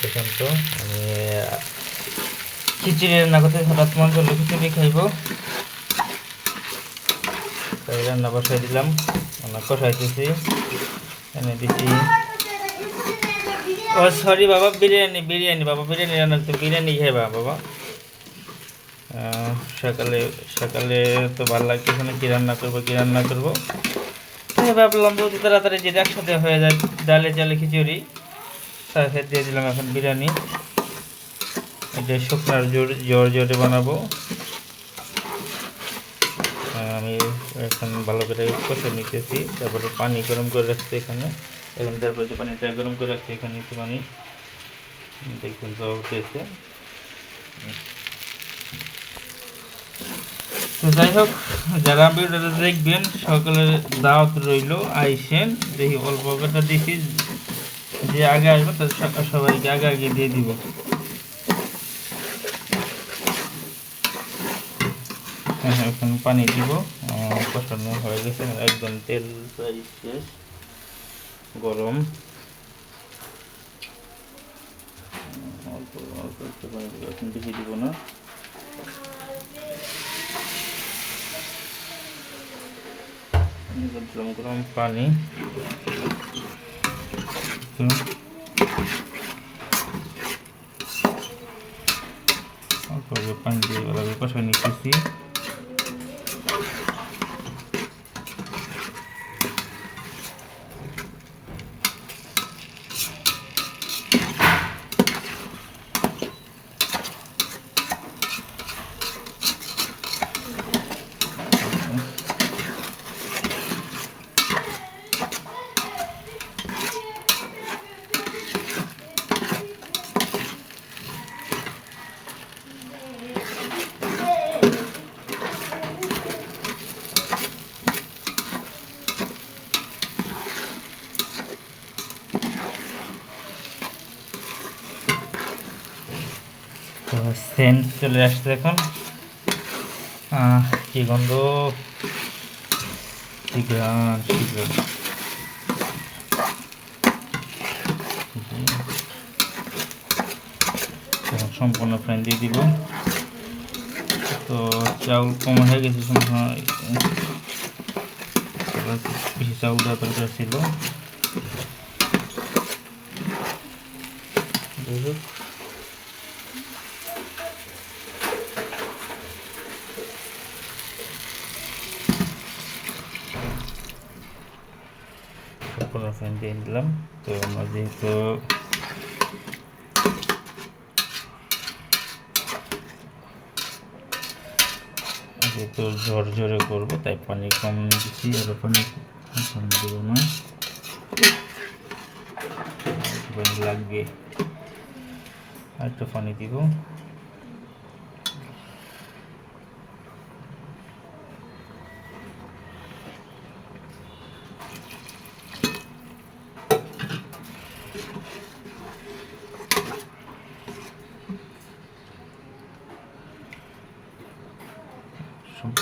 দেখুন তো আমি খিচুড়ি রান্না করতে হঠাৎ মন করল, খিচুড়ি খাইব। তাই রান্না বসাই দিলাম কষাইতেছি এনে ও সরি বাবা, বিরিয়ানি বিরিয়ানি, বাবা, বিরিয়ানি রান্না করতে, বিরিয়ানি খাইবা বাবা। সকালে সকালে তো ভালো লাগতেছে না, কী রান্না করব, কী রান্না করব। ভাবলাম যদি তাড়াতাড়ি একসাথে হয়ে যায়, ডালে চালে খিচুড়ি। সাথে দিয়ে দিলাম এখন বিরিয়ানি। এটা শুকনার জোর জোর জোরে বানাবো। আমি এখন ভালো করে কষে নিতেছি, তারপরে পানি গরম করে রাখছি এখানে। এখন তারপরে যে পানিটা গরম করে রাখছি, এখানে একটু পানি। দেখুন তো উঠেছে। তো যাই হোক, যারা ভিডিওটা দেখবেন, সকলের দাওয়াত রইল, আইসেন। দেখি অল্প কটা দিছি যে আগে আসবে তাদের সব- সবাইকে আগে আগে দিয়ে দিব। হ্যাঁ হ্যাঁ এখন পানি দিব। কষানো হয়ে গেছে, একদম তেল প্রায় শেষ, গরম। অল্প অল্প একটু পানি দিব, এখন বেশি দিব না। গরম গরম পানি। হুম। অল্প করে পানি দিয়ে তো সেন্ট চলে আসছে এখন। কি গন্ধ? সম্পূর্ণ ফ্যান দিয়ে দিব। তো চাউল কম হয়ে গেছে চাউল হোক ফ্যান দিয়ে দিলাম তো আমরা যেহেতু যেহেতু ঝর করব তাই পানি কম দিচ্ছি আর পানি কম দেবো না লাগবে আর একটু পানি দিব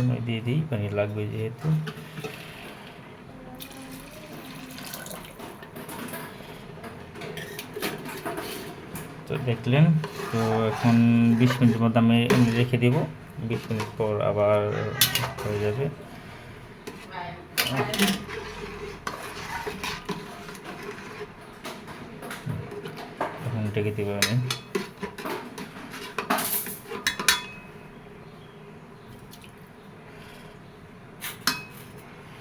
সম্পূর্ণ দিয়ে দিই পানি লাগবে যেহেতু। তো দেখলেন, তো এখন বিশ মিনিটের মধ্যে আমি এমনি রেখে দেব। বিশ মিনিট পর আবার হয়ে যাবে। এখন রেখে দেবো আমি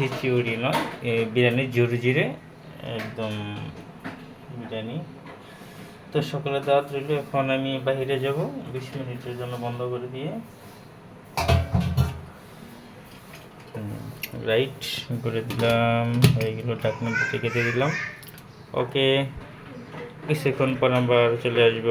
খিচুড়ি নয় বিরিয়ানি জোর জিরে একদম বিরিয়ানি। তো সকালে দাওয়াত রইল, এখন আমি বাইরে যাব, বিশ মিনিটের জন্য বন্ধ করে দিয়ে। রাইট করে দিলাম, হয়ে গেল ঢাকনা কেটে দিলাম। ওকে, কিছুক্ষণ পর আবার চলে আসব।